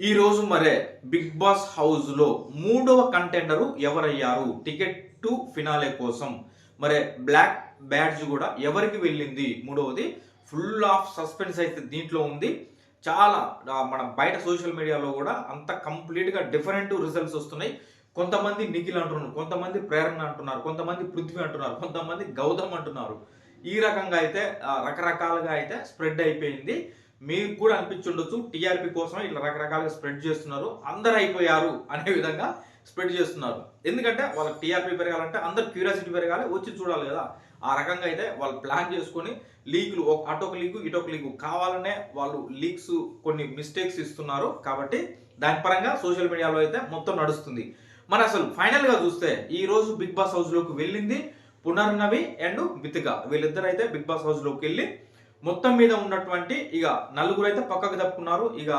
ఈరోజు మరే big Boss హౌస్లో మూడవ కంటెండరు ఎవరయ్యారు? టికెట్ టు ఫినాలే కోసం. మరే బ్లాక్ బ్యాడ్జ్ కూడా ఎవరికి వెళ్ళింది? మూడవది ఫుల్ ఆఫ్ సస్పెన్స్ అయితే దీంట్లో ఉంది. చాలా మన బయట సోషల్ మీడియాలో కూడా అంత కంప్లీట్గా డిఫరెంట్ రిజల్ట్స్ వస్తున్నాయి. కొంతమంది నిఖిల్ అంటున్నారు కొంతమంది ప్రేరణ అంటున్నారు కొంతమంది పృథ్వీ అంటున్నారు కొంతమంది గౌతమ్ అంటున్నారు. ఈ రకంగా అయితే రకరకాలుగా అయితే స్ప్రెడ్ అయిపోయింది. మీకు కూడా అనిపించుండొచ్చు. టీఆర్పీ కోసం ఇట్లా రకరకాలుగా స్ప్రెడ్ చేస్తున్నారు. అందరు అయిపోయారు అనే విధంగా స్ప్రెడ్ చేస్తున్నారు. ఎందుకంటే వాళ్ళకి టీఆర్పీ పెరగాలంటే అందరు క్యూరియాసిటీ పెరగాలి వచ్చి చూడాలి కదా. ఆ రకంగా అయితే వాళ్ళు ప్లాన్ చేసుకొని లీక్లు ఒక అటొక లీకు ఇటొక లీకు కావాలనే వాళ్ళు లీక్స్ కొన్ని మిస్టేక్స్ ఇస్తున్నారు. కాబట్టి దాని పరంగా సోషల్ మీడియాలో అయితే మొత్తం నడుస్తుంది. మరి అసలు ఫైనల్గా చూస్తే ఈ రోజు బిగ్ బాస్ హౌస్లోకి వెళ్ళింది పునర్నవి అండ్ మితిక వీళ్ళిద్దరైతే అయితే బిగ్ బాస్ హౌస్లోకి వెళ్ళి మొత్తం మీద ఉన్నటువంటి ఇక నలుగురు అయితే పక్కకు తప్పుకున్నారు. ఇక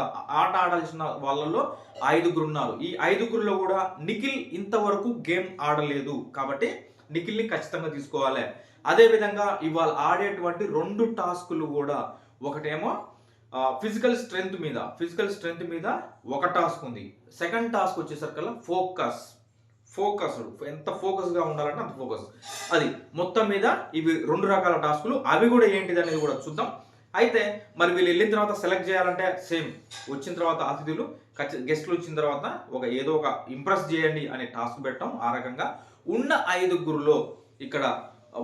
ఆట ఆడాల్సిన వాళ్ళలో ఐదుగురు ఉన్నారు. ఈ ఐదుగురులో కూడా నిఖిల్ ఇంతవరకు గేమ్ ఆడలేదు. కాబట్టి నిఖిల్ని ఖచ్చితంగా తీసుకోవాలి. అదేవిధంగా ఇవాళ ఆడేటువంటి రెండు టాస్కులు కూడా ఒకటేమో ఫిజికల్ స్ట్రెంగ్త్ మీద ఫిజికల్ స్ట్రెంగ్త్ మీద ఒక టాస్క్ ఉంది. సెకండ్ టాస్క్ వచ్చేసరికల్లా ఫోకస్. ఫోకస్ ఎంత ఫోకస్గా ఉండాలంటే అంత ఫోకస్ అది మొత్తం మీద ఇవి రెండు రకాల టాస్కులు. అవి కూడా ఏంటిది అనేది కూడా చూద్దాం. అయితే మరి వీళ్ళు వెళ్ళిన తర్వాత సెలెక్ట్ చేయాలంటే సేమ్ వచ్చిన తర్వాత అతిథులు గెస్ట్లు వచ్చిన తర్వాత ఒక ఏదో ఒక ఇంప్రెస్ చేయండి అనే టాస్క్ పెట్టాం ఆ రకంగా. ఉన్న ఐదుగురులో ఇక్కడ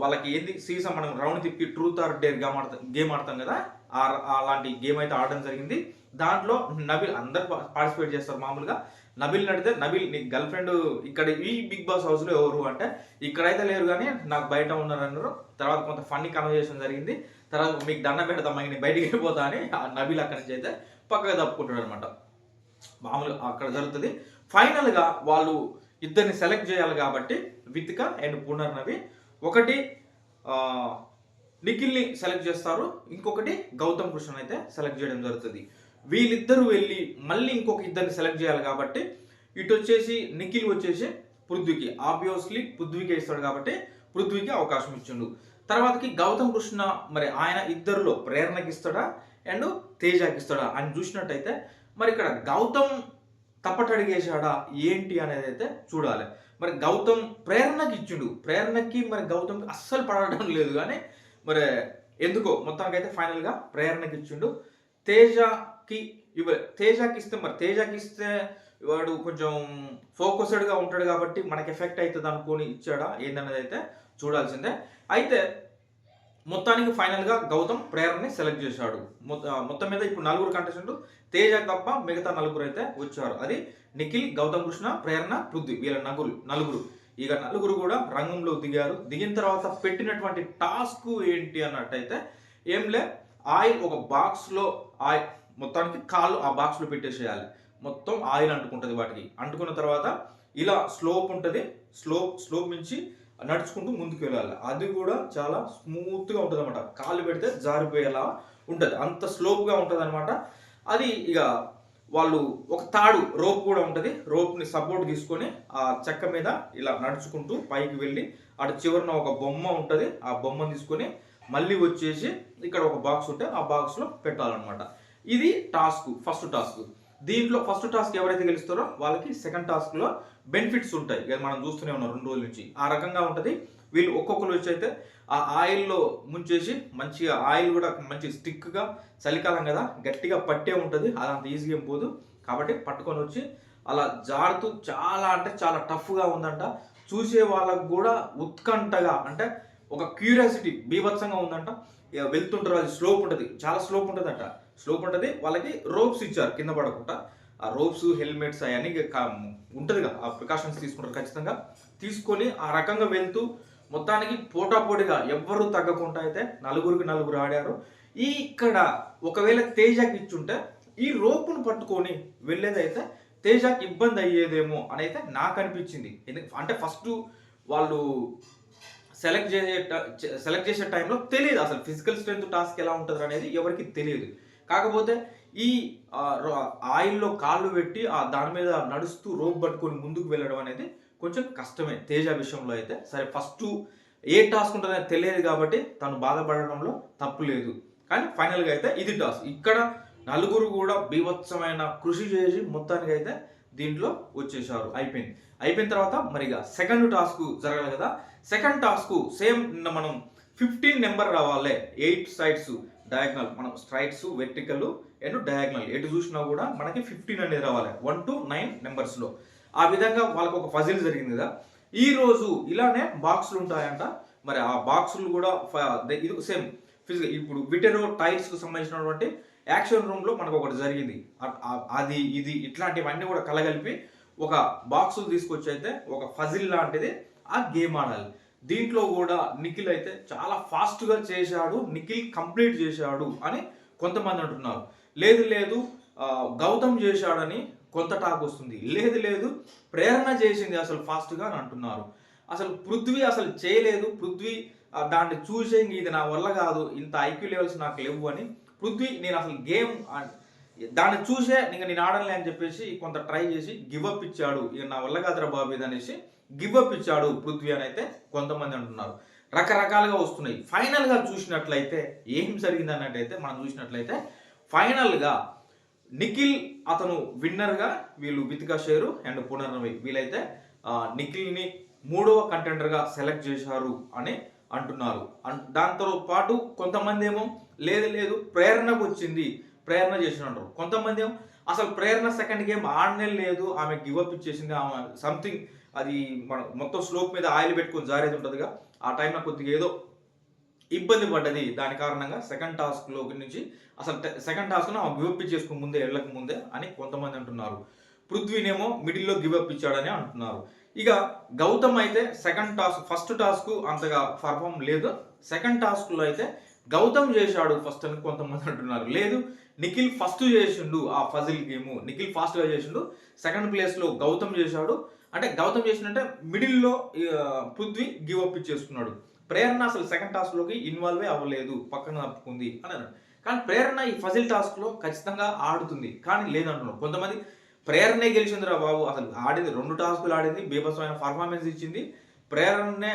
వాళ్ళకి ఏంది? సీసం మనం రౌండ్ తిప్పి ట్రూత్ ఆర్ డేర్ గేమ్ ఆడతాం గేమ్ ఆడతాం కదా? అలాంటి గేమ్ అయితే ఆడడం జరిగింది. దాంట్లో నబిల్ అందరు పార్టిసిపేట్ చేస్తారు మామూలుగా. నబిల్ నడితే నబిల్ నీ గర్ల్ ఫ్రెండ్ ఇక్కడ ఈ బిగ్ బాస్ హౌస్లో ఎవరు అంటే ఇక్కడైతే లేరు కానీ నాకు బయట ఉన్నారు అన్నారు. తర్వాత కొంత ఫన్నీ కన్వర్జేషన్ జరిగింది. తర్వాత మీకు దండం పెడతాం నేను బయటికి వెళ్ళిపోతా అని ఆ నబిల్ అక్కడి నుంచి అయితే పక్కగా తప్పుకుంటాడు అనమాట మామూలుగా అక్కడ జరుగుతుంది. ఫైనల్గా వాళ్ళు ఇద్దరిని సెలెక్ట్ చేయాలి కాబట్టి విత్క అండ్ పునర్నవి ఒకటి నిఖిల్ని సెలెక్ట్ చేస్తారు. ఇంకొకటి గౌతమ్ కృష్ణ అయితే సెలెక్ట్ చేయడం జరుగుతుంది. వీళ్ళిద్దరూ వెళ్ళి మళ్ళీ ఇంకొక ఇద్దరిని సెలెక్ట్ చేయాలి కాబట్టి ఇటు వచ్చేసి నిఖిల్ వచ్చేసి పృథ్వీకి. ఆబ్వియస్లీ పృథ్వీకి ఇస్తాడు కాబట్టి పృథ్వీకి అవకాశం ఇచ్చిండు. తర్వాతకి గౌతమ్ కృష్ణ మరి ఆయన ఇద్దరిలో ప్రేరణకి ఇస్తాడా? అండ్ తేజాకి ఇస్తాడా? అని చూసినట్టయితే మరి ఇక్కడ గౌతమ్ తప్పటడిగేశాడా ఏంటి అనేది అయితే చూడాలి. మరి గౌతమ్ ప్రేరణకి ఇచ్చిండు. ప్రేరణకి మరి గౌతమ్కి అస్సలు పడడం లేదు కానీ మరి ఎందుకో? మొత్తానికి అయితే ఫైనల్గా ప్రేరణకి ఇచ్చిండు తేజకి ఇవ్వ తేజకి ఇస్తే మరి తేజకి ఇస్తే వాడు కొంచెం ఫోకస్డ్గా ఉంటాడు కాబట్టి మనకి ఎఫెక్ట్ అవుతుంది అనుకొని ఇచ్చాడా? ఏందన్నది అయితే చూడాల్సిందే. అయితే మొత్తానికి ఫైనల్గా గౌతమ్ ప్రేరణని సెలెక్ట్ చేశాడు. మొత్తం మీద ఇప్పుడు నలుగురు కంటెస్టెంట్ తేజ తప్ప మిగతా నలుగురు అయితే వచ్చారు. అది నిఖిల్ గౌతమ్ కృష్ణ ప్రేరణ పృథ్వీ వీళ్ళ నలుగురు నలుగురు. ఇక నలుగురు కూడా రంగంలో దిగారు. దిగిన తర్వాత పెట్టినటువంటి టాస్క్ ఏంటి అన్నట్టయితే ఏం లే ఆయిల్ ఒక బాక్స్లో ఆయిల్ మొత్తానికి కాళ్ళు ఆ బాక్స్లో పెట్టేసేయాలి. మొత్తం ఆయిల్ అంటుకుంటుంది వాటికి. అంటుకున్న తర్వాత ఇలా స్లోప్ ఉంటుంది. స్లోప్ స్లోప్ నుంచి నడుచుకుంటూ ముందుకు వెళ్ళాలి అది కూడా చాలా స్మూత్గా ఉంటుంది అనమాట కాళ్ళు పెడితే జారిపోయేలా ఉంటుంది. అంత స్లోప్గా ఉంటుంది అనమాట అది ఇక వాళ్ళు ఒక తాడు రోప్ కూడా ఉంటుంది. రోప్ని సపోర్ట్ తీసుకొని ఆ చెక్క మీద ఇలా నడుచుకుంటూ పైకి వెళ్ళి అటు చివరిన ఒక బొమ్మ ఉంటుంది. ఆ బొమ్మను తీసుకొని మళ్ళీ వచ్చేసి ఇక్కడ ఒక బాక్స్ ఉంటే ఆ బాక్స్లో పెట్టాలన్నమాట. ఇది టాస్క్ ఫస్ట్ టాస్క్. దీంట్లో ఫస్ట్ టాస్క్ ఎవరైతే గెలుస్తారో వాళ్ళకి సెకండ్ టాస్క్లో బెనిఫిట్స్ ఉంటాయి. మనం చూస్తూనే ఉన్నాం రెండు రోజుల నుంచి. ఆ రకంగా ఉంటుంది. వీళ్ళు ఒక్కొక్కరు వచ్చి అయితే ఆ ఆయిల్లో ముంచేసి మంచిగా ఆయిల్ కూడా మంచి స్టిక్గా చలికాలం కదా గట్టిగా పట్టే ఉంటుంది అది అంత ఈజీగా ఏం పోదు. కాబట్టి పట్టుకొని వచ్చి అలా జారుతూ చాలా అంటే చాలా టఫ్గా ఉందంట. చూసే వాళ్ళకు కూడా ఉత్కంఠగా అంటే ఒక క్యూరియాసిటీ బీభత్సంగా ఉందంట. ఇక వెళ్తుంటారు అది స్లోప్ ఉంటుంది చాలా స్లోప్ ఉంటుందంట. స్లోప్ ఉంటుంది వాళ్ళకి రోప్స్ ఇచ్చారు కింద పడకుండా. ఆ రోప్స్ హెల్మెట్స్ అవన్నీ ఉంటుంది కదా ఆ ప్రికాషన్స్ తీసుకుంటారు ఖచ్చితంగా. తీసుకొని ఆ రకంగా వెళ్తూ మొత్తానికి పోటాపోటీగా ఎవ్వరూ తగ్గకుండా అయితే నలుగురికి నలుగురు ఆడారు. ఈ ఇక్కడ ఒకవేళ తేజకి ఇచ్చుంటే ఈ రోపును పట్టుకొని వెళ్ళేదైతే తేజకి ఇబ్బంది అయ్యేదేమో అని అయితే నాకు అనిపించింది. ఎందుకు అంటే ఫస్ట్ వాళ్ళు సెలెక్ట్ చేసే సెలెక్ట్ చేసే టైంలో తెలియదు అసలు ఫిజికల్ స్ట్రెంత్ టాస్క్ ఎలా ఉంటుంది అనేది ఎవరికి తెలియదు. కాకపోతే ఈ రో- ఆయిల్లో కాళ్ళు పెట్టి ఆ దాని మీద నడుస్తూ రోప్ పట్టుకొని ముందుకు వెళ్ళడం అనేది కొంచెం కష్టమే తేజ విషయంలో అయితే. సరే ఫస్ట్ ఏ టాస్క్ ఉంటుందని తెలియదు కాబట్టి తను బాధపడడంలో తప్పు లేదు. కానీ ఫైనల్గా అయితే ఇది టాస్క్ ఇక్కడ నలుగురు కూడా బీభత్సమైన కృషి చేసి మొత్తానికి అయితే దీంట్లో వచ్చేసారు. అయిపోయింది. అయిపోయిన తర్వాత మరి ఇక సెకండ్ టాస్క్ జరగాలి కదా. సెకండ్ టాస్క్ సేమ్ నిన్న మనం ఫిఫ్టీన్ నెంబర్ రావాలి. ఎయిట్ సైడ్స్ డయాగ్నల్ మనం స్ట్రైట్స్ వెర్టికల్ అండ్ డయాగ్నల్ ఎటు చూసినా కూడా మనకి ఫిఫ్టీన్ అనేది రావాలి. వన్ టు నైన్ నెంబర్స్లో ఆ విధంగా వాళ్ళకు ఒక ఫజిల్ జరిగింది కదా. ఈ రోజు ఇలానే బాక్సులు ఉంటాయంట. మరి ఆ బాక్సులు కూడా ఫ- ద- ఇది సేమ్ ఫిజికల్ ఇప్పుడు విటెరో టైర్స్కు సంబంధించినటువంటి యాక్షన్ రూమ్లో మనకు ఒకటి జరిగింది. అది ఇది ఇట్లాంటివన్నీ కూడా కలగలిపి ఒక బాక్సులు తీసుకొచ్చి అయితే ఒక ఫజిల్ లాంటిది ఆ గేమ్ ఆడాలి. దీంట్లో కూడా నిఖిల్ అయితే చాలా ఫాస్ట్గా చేశాడు నిఖిల్ కంప్లీట్ చేశాడు అని కొంతమంది అంటున్నారు. లేదు లేదు గౌతమ్ చేశాడని కొంత టాక్ వస్తుంది. లేదు లేదు ప్రేరణ చేసింది అసలు ఫాస్ట్గా అని అంటున్నారు. అసలు పృథ్వీ అసలు చేయలేదు. పృథ్వీ దాన్ని చూసే ఇది నా వల్ల కాదు. ఇంత ఐక్యూ లెవెల్స్ నాకు లేవు అని పృథ్వీ నేను అసలు గేమ్ దాన్ని చూసే ఇంక నేను ఆడలే అని చెప్పేసి కొంత ట్రై చేసి గివప్ ఇచ్చాడు. ఇక నా వల్ల కాదురా బాబు ఇది అనేసి గివప్ ఇచ్చాడు పృథ్వీ అని అయితే కొంతమంది అంటున్నారు. రకరకాలుగా వస్తున్నాయి. ఫైనల్గా చూసినట్లయితే ఏం జరిగింది అన్నట్టయితే మనం చూసినట్లయితే ఫైనల్గా నిఖిల్ అతను విన్నర్గా వీళ్ళు వితికా షేరు అండ్ పునర్నవి వీళ్ళైతే నిఖిల్ని మూడవ కంటెండర్గా సెలెక్ట్ చేశారు అని అంటున్నారు. దాంతో పాటు కొంతమంది ఏమో లేదు లేదు ప్రేరణకు వచ్చింది ప్రేరణ చేసినారు కొంతమంది ఏమో అసలు ప్రేరణ సెకండ్ గేమ్ ఆడనే లేదు ఆమె గివప్ ఇచ్చేసింది ఆమె సంథింగ్ అది మన మొత్తం స్లోప్ మీద ఆయిల్ పెట్టుకొని జారేది ఉంటుందిగా. ఆ టైంలో కొద్దిగా ఏదో ఇబ్బంది పడ్డది. దాని కారణంగా సెకండ్ టాస్క్లో నుంచి అసలు సెకండ్ టాస్క్ను ఆమె గివప్ ఇచ్చేసుకుని ముందే వెళ్ళక ముందే అని కొంతమంది అంటున్నారు. పృథ్వీనేమో మిడిల్లో గివప్ ఇచ్చాడని అంటున్నారు. ఇక గౌతమ్ అయితే సెకండ్ టాస్క్ ఫస్ట్ టాస్క్ అంతగా పర్ఫామ్ లేదు. సెకండ్ టాస్క్లో అయితే గౌతమ్ చేశాడు ఫస్ట్ అని కొంతమంది అంటున్నారు. లేదు నిఖిల్ ఫస్ట్ చేసిండు ఆ ఫజిల్ గేమ్ నిఖిల్ ఫాస్ట్గా చేసిండు. సెకండ్ ప్లేస్లో గౌతమ్ చేశాడు. అంటే గౌతమ్ చేసినంటే మిడిల్లో పృథ్వీ గివ్ అప్ ఇచ్చేసుకున్నాడు. ప్రేరణ అసలు సెకండ్ టాస్క్లోకి ఇన్వాల్వ్ అవ్వలేదు పక్కన తప్పుకుంది అని అన్నాడు కానీ ప్రేరణ ఈ ఫజిల్ టాస్క్లో ఖచ్చితంగా ఆడుతుంది. కానీ లేదంటున్నాడు కొంతమంది ప్రేరణే గెలిచిందిరా బాబు. అసలు ఆడింది రెండు టాస్కులు ఆడింది బీభత్సమైన పర్ఫార్మెన్స్ ఇచ్చింది. ప్రేరణనే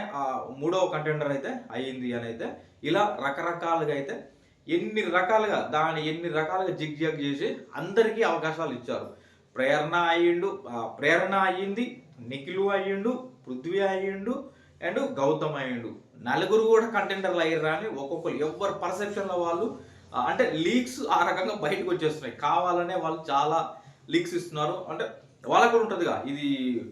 మూడవ కంటెండర్ అయితే అయ్యింది అని అయితే ఇలా రకరకాలుగా అయితే ఎన్ని రకాలుగా దాని ఎన్ని రకాలుగా జిగ్ జగ్ చేసి అందరికీ అవకాశాలు ఇచ్చారు. ప్రేరణ అయ్యిండు ప్రేరణ అయ్యింది నిఖిలు అయ్యిండు పృథ్వీ అయ్యిండు అండ్ గౌతమ్ అయ్యిండు. నలుగురు కూడా కంటెండర్లు అయ్యారా అని ఒక్కొక్కరు ఎవరు పర్సెప్షన్లో వాళ్ళు అంటే లీక్స్ ఆ రకంగా బయటకు వచ్చేస్తున్నాయి. కావాలనే వాళ్ళు చాలా లీక్స్ ఇస్తున్నారు. అంటే వాళ్ళకు కూడా ఉంటుందిగా. ఇది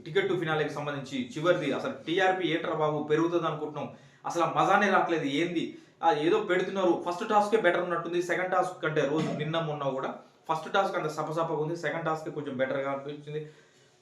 టికెట్ టు ఫినాలేకి సంబంధించి చివరిది. అసలు టీఆర్పీ ఏంట్రా బాబు పెరుగుతుంది అనుకుంటున్నాం? అసలు ఆ మజానే రావట్లేదు. ఏంది? ఏదో పెడుతున్నారు. ఫస్ట్ టాస్కే బెటర్ ఉన్నట్టుంది. సెకండ్ టాస్క్ కంటే రోజు నిన్న మొన్న కూడా ఫస్ట్ టాస్క్ అంత సపసపగా ఉంది. సెకండ్ టాస్క్ కొంచెం బెటర్గా అనిపించింది.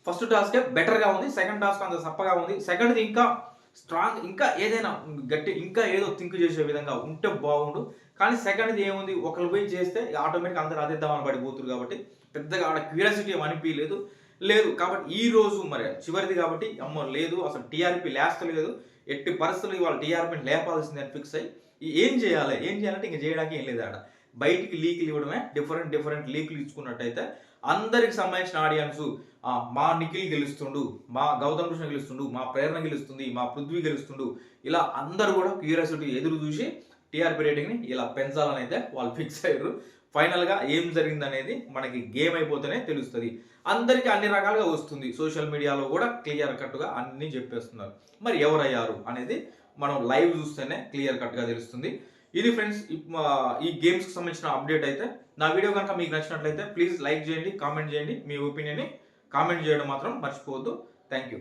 ఫస్ట్ టాస్కే బెటర్గా ఉంది. సెకండ్ టాస్క్ అంత సప్పగా ఉంది. సెకండ్ది ఇంకా స్ట్రాంగ్ ఇంకా ఏదైనా గట్టి ఇంకా ఏదో థింక్ చేసే విధంగా ఉంటే బాగుండు. కానీ సెకండ్ది ఏముంది? ఒకరు పోయి చేస్తే ఆటోమేటిక్ అందరూ అదిద్దామని పడిపోతున్నారు కాబట్టి పెద్దగా ఆడ క్యూరియాసిటీ ఏం అనిపించలేదు లేదు కాబట్టి ఈ రోజు మరి చివరిది కాబట్టి అమ్మ లేదు అసలు టీఆర్పీ లేస్తలేదు ఎట్టి పరిస్థితులు ఇవాళ టీఆర్పీని లేపాల్సింది అని ఫిక్స్ అయ్యి ఏం చేయాలి? ఏం చేయాలంటే ఇంక చేయడానికి ఏం లేదు ఆడ. బయటికి లీకులు ఇవ్వడమే డిఫరెంట్ డిఫరెంట్ లీకులు ఇచ్చుకున్నట్టయితే అందరికి సంబంధించిన ఆడియన్స్ మా నిఖిల్ గెలుస్తుండు మా గౌతమ్ కృష్ణ గెలుస్తుండు మా ప్రేరణ గెలుస్తుంది మా పృథ్వీ గెలుస్తుండు. ఇలా అందరూ కూడా క్యూరియాసిటీ ఎదురు చూసి టీఆర్పీ రేటింగ్ని ఇలా పెంచాలని అయితే వాళ్ళు ఫిక్స్ అయ్యారు. ఫైనల్గా ఏం జరిగింది అనేది మనకి గేమ్ అయిపోతేనే తెలుస్తుంది. అందరికీ అన్ని రకాలుగా వస్తుంది. సోషల్ మీడియాలో కూడా క్లియర్ కట్గా అన్నీ చెప్పేస్తున్నారు. మరి ఎవరయ్యారు అనేది మనం లైవ్ చూస్తేనే క్లియర్ కట్గా తెలుస్తుంది. ఇది ఫ్రెండ్స్ ఈ గేమ్స్కి సంబంధించిన అప్డేట్ అయితే నా వీడియో కనుక మీకు నచ్చినట్లయితే ప్లీజ్ లైక్ చేయండి కామెంట్ చేయండి. మీ ఒపీనియన్ని కామెంట్ చేయడం మాత్రం మర్చిపోవద్దు. Thank you